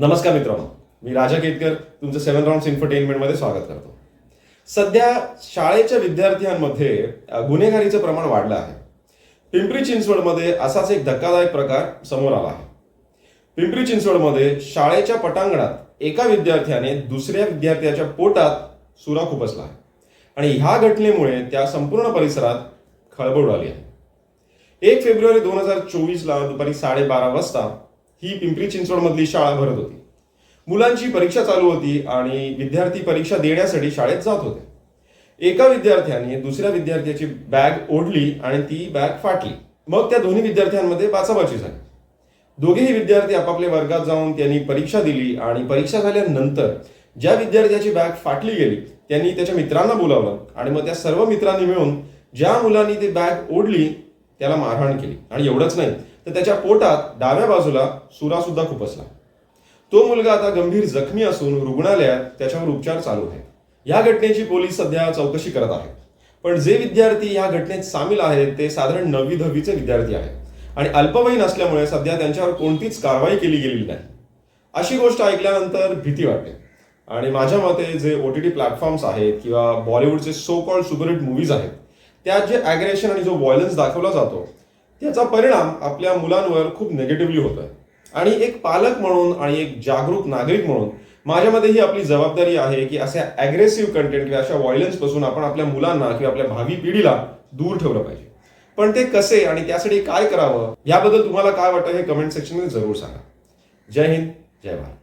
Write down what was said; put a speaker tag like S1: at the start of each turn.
S1: नमस्कार मित्रांनो. मी राजा केतकर तुमचं सेव्हन राऊंड इन्फरटेनमेंटमध्ये स्वागत करतो. सध्या शाळेच्या विद्यार्थ्यांमध्ये गुन्हेगारीचं प्रमाण वाढलं आहे. पिंपरी चिंचवडमध्ये असाच एक धक्कादायक प्रकार समोर आला आहे. पिंपरी चिंचवडमध्ये शाळेच्या पटांगणात एका विद्यार्थ्याने दुसऱ्या विद्यार्थ्याच्या पोटात सुरा खुपसला आहे. आणि ह्या घटनेमुळे त्या संपूर्ण परिसरात खळबळ उडाली आहे. एक फेब्रुवारी दोन हजार चोवीसला दुपारी साडेबारा वाजता ही पिंपरी चिंचवडमधली शाळा भरत होती. मुलांची परीक्षा चालू होती आणि विद्यार्थी परीक्षा देण्यासाठी शाळेत जात होते. एका विद्यार्थ्याने दुसऱ्या विद्यार्थ्याची बॅग ओढली आणि ती बॅग फाटली. मग त्या दोन्ही विद्यार्थ्यांमध्ये बाचाबाची झाली. दोघेही विद्यार्थी आपापल्या वर्गात जाऊन त्यांनी परीक्षा दिली आणि परीक्षा झाल्यानंतर ज्या विद्यार्थ्याची बॅग फाटली गेली त्यांनी त्याच्या मित्रांना बोलावलं आणि मग त्या सर्व मित्रांनी मिळून ज्या मुलांनी ती बॅग ओढली त्याला मारहाण केली. आणि एवढंच नाही तर त्याच्या पोटात डाव्या बाजूला सुरा सुद्धा खुपसला तो मुलगा आता गंभीर जखमी असून रुग्णालयात त्याच्यावर उपचार चालू आहेत. या घटनेची पोलीस सध्या चौकशी करत आहेत. पण जे विद्यार्थी या घटनेत सामील आहेत ते साधारण नववी दहावीचे विद्यार्थी आहेत. आणि अल्पवयीन असल्यामुळे सध्या त्यांच्यावर कोणतीच कारवाई केली गेलेली नाही. अशी गोष्ट ऐकल्यानंतर भीती वाटते. आणि माझ्या मते जे ओ टी टी प्लॅटफॉर्म्स आहेत किंवा बॉलिवूडचे सो कॉल्ड सुपरहिट मूवीज आहेत त्यात जे ॲग्रेशन आणि जो व्हायलन्स दाखवला जातो त्याचा परिणाम आपल्या मुलांवर खूप निगेटिव्हली होतोय आणि एक पालक म्हणून आणि एक जागरूक नागरिक म्हणून माझ्या मते ही आपली जबाबदारी आहे की अशा ॲग्रेसिव्ह कंटेंट किंवा अशा व्हायलन्सपासून आपण आपल्या मुलांना किंवा आपल्या भावी पिढीला दूर ठेवलं पाहिजे. पण ते कसे आणि त्यासाठी काय करावं याबद्दल तुम्हाला काय वाटतं हे कमेंट सेक्शनमध्ये जरूर सांगा. जय हिंद जय भारत.